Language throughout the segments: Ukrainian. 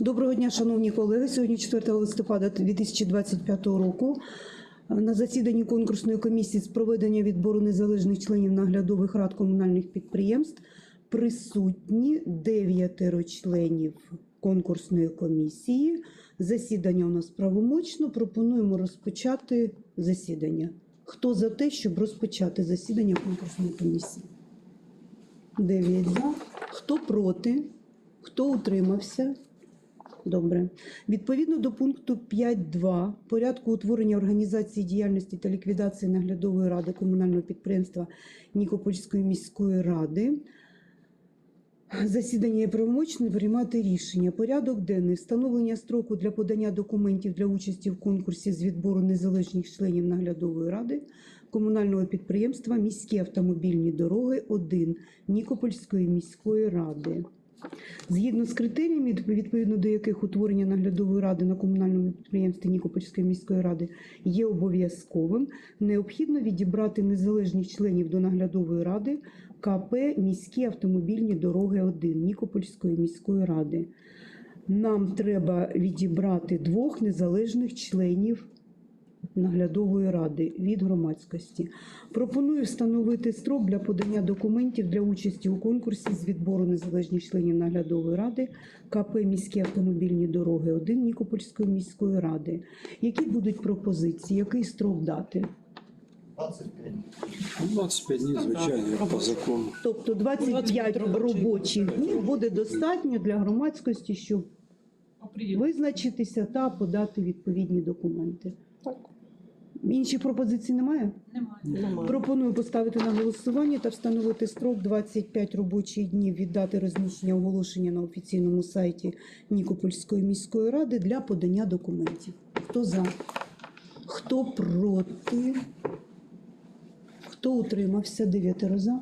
Доброго дня, шановні колеги. Сьогодні 4 листопада 2025 року. На засіданні конкурсної комісії з проведення відбору незалежних членів наглядових рад комунальних підприємств присутні дев'ятеро членів конкурсної комісії. Засідання у нас правомочно. Пропонуємо розпочати засідання. Хто за те, щоб розпочати засідання конкурсної комісії? Дев'ять за. Хто проти? Хто утримався? Добре. Відповідно до пункту 5.2 порядку утворення організації діяльності та ліквідації наглядової ради комунального підприємства Нікопольської міської ради. Засідання є правомочне приймати рішення. Порядок денний встановлення строку для подання документів для участі в конкурсі з відбору незалежних членів наглядової ради комунального підприємства Міські автомобільні дороги 1 Нікопольської міської ради. Згідно з критеріями, відповідно до яких утворення наглядової ради на комунальному підприємстві Нікопольської міської ради є обов'язковим, необхідно відібрати незалежних членів до наглядової ради КП Міські автомобільні дороги 1 Нікопольської міської ради. Нам треба відібрати двох незалежних членів наглядової ради від громадськості. Пропоную встановити строк для подання документів для участі у конкурсі з відбору незалежних членів наглядової ради КП Міські автомобільні дороги 1 Нікопольської міської ради. Які будуть пропозиції? Який строк дати? 25. 25 днів, звичайно, як по закону. Тобто 25 робочих днів буде достатньо для громадськості, щоб визначитися та подати відповідні документи. Так. Інших пропозицій немає? Немає. Пропоную поставити на голосування та встановити строк 25 робочих днів від дати розміщення оголошення на офіційному сайті Нікопольської міської ради для подання документів. Хто за? Хто проти? Хто утримався? Дев'ятеро за.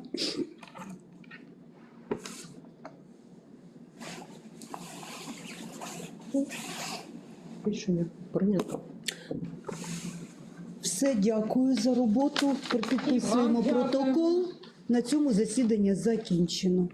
Рішення прийнято. Все, дякую за роботу. Підписуємо протокол. На цьому засідання закінчено.